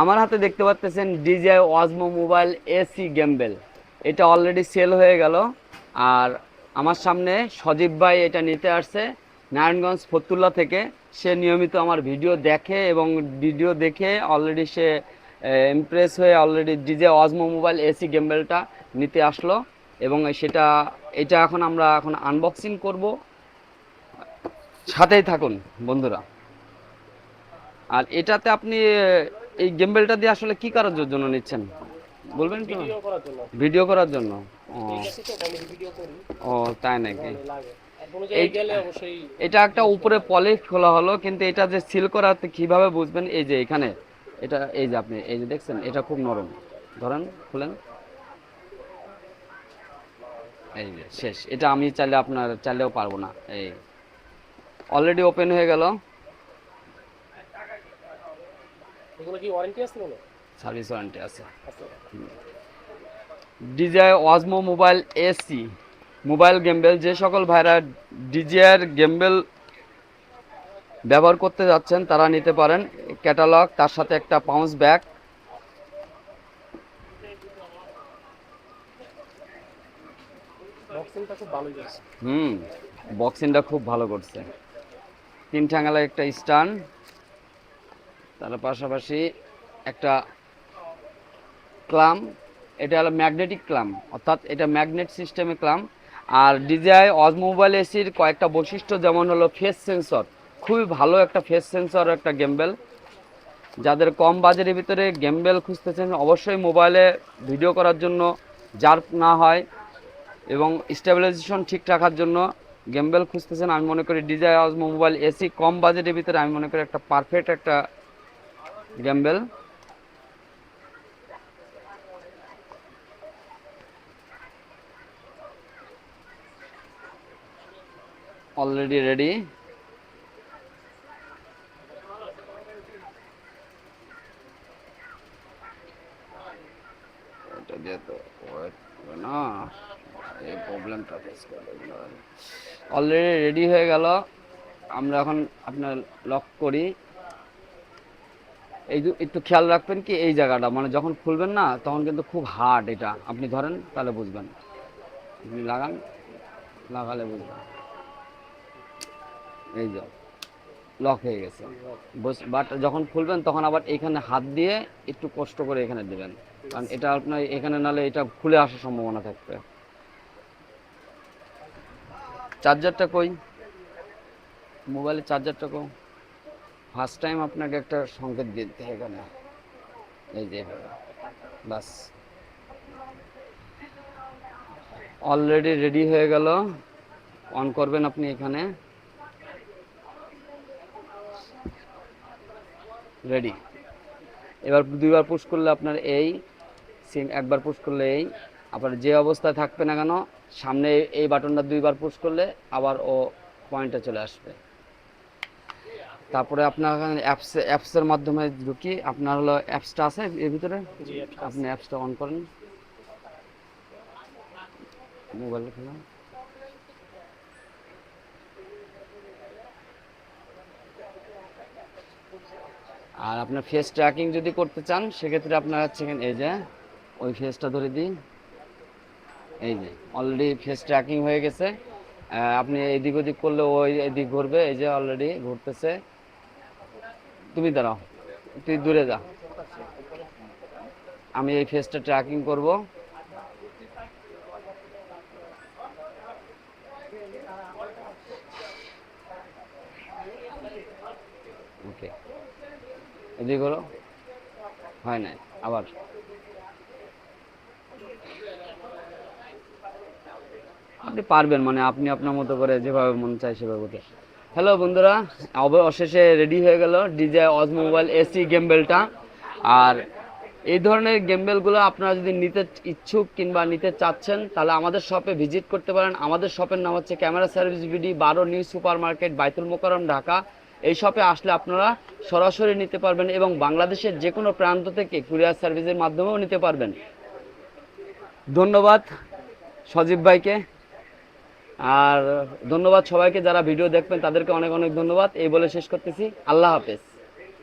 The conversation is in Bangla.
আমার হাতে দেখতে পাচ্ছেন ডিজিআই ওয়াজমো মোবাইল, এসি গেমবেল এটা অলরেডি সেল হয়ে গেল। আর আমার সামনে সজীব ভাই এটা নিতে আসছে নারায়ণগঞ্জ ফতুল্লা থেকে। সে নিয়মিত আমার ভিডিও দেখে এবং ভিডিও দেখে অলরেডি সে ইমপ্রেস হয়ে already DJI Osmo mobile, SE গেমবেলটা নিতে আসলো। এবং সেটা, এটা এখন আমরা এখন আনবক্সিং করব। সাথেই থাকুন বন্ধুরা। আর এটাতে আপনি এই গেমবেলটা দিয়ে আসলে কি করার জন্য নিচ্ছেন? বলবেন কি ভিডিও করার জন্য। ও। তো তাই নাকি? এটা একটা উপরে পলিশ খোলা হলো কিন্তু এটা যে সিল করা কীভাবে বুঝবেন? এই যে এখানে এটা এই যে আপনি এই যে দেখছেন এটা খুব নরম। ধরেন খুলেন। এই যে শেষ। এটা আমি চাইলে আপনার চাইলেও পারব না। এই। অলরেডি ওপেন হয়ে গেল। এগুলো কি ওয়ারেন্টি আছে কোনো সার্ভিস ওয়ারেন্টি আছে। DJI Osmo mobile SE mobile gimbal যে সকল ভাইরা ডিজিআর গেমবেল ব্যবহার করতে যাচ্ছেন তারা নিতে পারেন ক্যাটালগ তার সাথে একটা পাউন্স ব্যাগ হুম বক্সিংটা খুব ভালো করছে। তিন ঠাঙ্গালা একটা স্টান তার পাশাপাশি একটা ক্লাম, এটা হলো ম্যাগনেটিক ক্লাম, অর্থাৎ এটা ম্যাগনেট সিস্টেমে ক্লাম। আর ডিজিআই অজমোবাইল এসির কয়েকটা বৈশিষ্ট্য, যেমন হলো ফেস সেন্সর। খুবই ভালো একটা ফেস সেন্সর, একটা গেমবেল। যাদের কম বাজেটের ভিতরে গেমবেল খুঁজতেছেন, অবশ্যই মোবাইলে ভিডিও করার জন্য জার্প না হয় এবং স্টেবিলাইজেশন ঠিক রাখার জন্য গেমবেল খুঁজতেছেন। আমি মনে করি ডিজাই অজমো মোবাইল এসি কম বাজেটের ভিতরে, আমি মনে করি একটা পারফেক্ট একটা গেমবেল অলরেডি রেডি দিয়ে তো না। এই প্রবলেমটা অলরেডি রেডি হয়ে গেল। আমরা এখন আপনার লক করি। এই একটু খেয়াল রাখবেন কি এই জায়গাটা মানে যখন খুলবেন না, তখন কিন্তু খুব হার্ড এটা। আপনি ধরেন, তাহলে বুঝবেন। আপনি লাগান, লাগালে বুঝবেন। এই যে লক হয়ে গেছে। বাট যখন খুলবেন, তখন আবার এখানে হাত দিয়ে একটু কষ্ট করে এখানে দেবেন। কারণ এটা আপনার, এখানে নালে এটা খুলে আসার সম্ভাবনা থাকবে। চার্জারটা কই? মোবাইলের চার্জারটা কই? ফার্স্ট টাইম আপনাকে একটা সংকেত দিতে এখানে। এই যে, বাস। অলরেডি রেডি হয়ে গেল। অন করবেন আপনি এখানে। রেডি এবার দুইবার পুশ করলে আপনার এই সিম একবার পুশ করলে এই। আবার যে অবস্থায় থাকবে না কেন, সামনে এই বাটনটা দুইবার পুশ করলে আবার ও পয়েন্টে চলে আসবে। তারপরে আপনার অ্যাপস অ্যাপসের মাধ্যমে ঢুকি আপনার হলো অ্যাপসটা আছে এর ভিতরে? আপনি অ্যাপসটা অন করেন। মোবাইল খোলা আর আপনার ফেস ট্র্যাকিং যদি করতে চান সেক্ষেত্রে আপনার হচ্ছে এই যে ওই ফেসটা ধরে দিন এই যে অলরেডি ফেস ট্র্যাকিং হয়ে গেছে। আপনি এদিক ওদিক করলে ওই এদিক ঘুরবে এই যে অলরেডি ঘুরতেছে। তুমি দাঁড়াও তুই দূরে যা। আমি এই ফেসটা ট্র্যাকিং করব। ওকে এদিকে হলো। হয় নাই, আবার। আপনি পারবেন মানে আপনি আপনার মতো করে যেভাবে মন চায় সেভাবে হ্যালো বন্ধুরা। অব- অবশেষে রেডি হয়ে গেল ডিজে অজ মোবাইল এসি গেমবেলটা আর এই ধরনের গেমবেলগুলো আপনারা যদি নিতে ইচ্ছুক কিংবা নিতে চাচ্ছেন, তাহলে আমাদের শপে ভিজিট করতে পারেন। আমাদের শপের নাম হচ্ছে ক্যামেরা সার্ভিস বিডি বারো new super market Baitul Mukarram, Dhaka. এই শপে আসলে আপনারা সরাসরি নিতে পারবেন এবং বাংলাদেশের যে কোনো প্রান্ত থেকে কুরিয়ার সার্ভিসের মাধ্যমেও নিতে পারবেন। ধন্যবাদ সজীব ভাইকে। আর ধন্যবাদ সবাইকে যারা ভিডিও দেখবেন, তাদেরকে অনেক অনেক ধন্যবাদ। এই বলে শেষ করতেছি। আল্লাহ হাফেজ।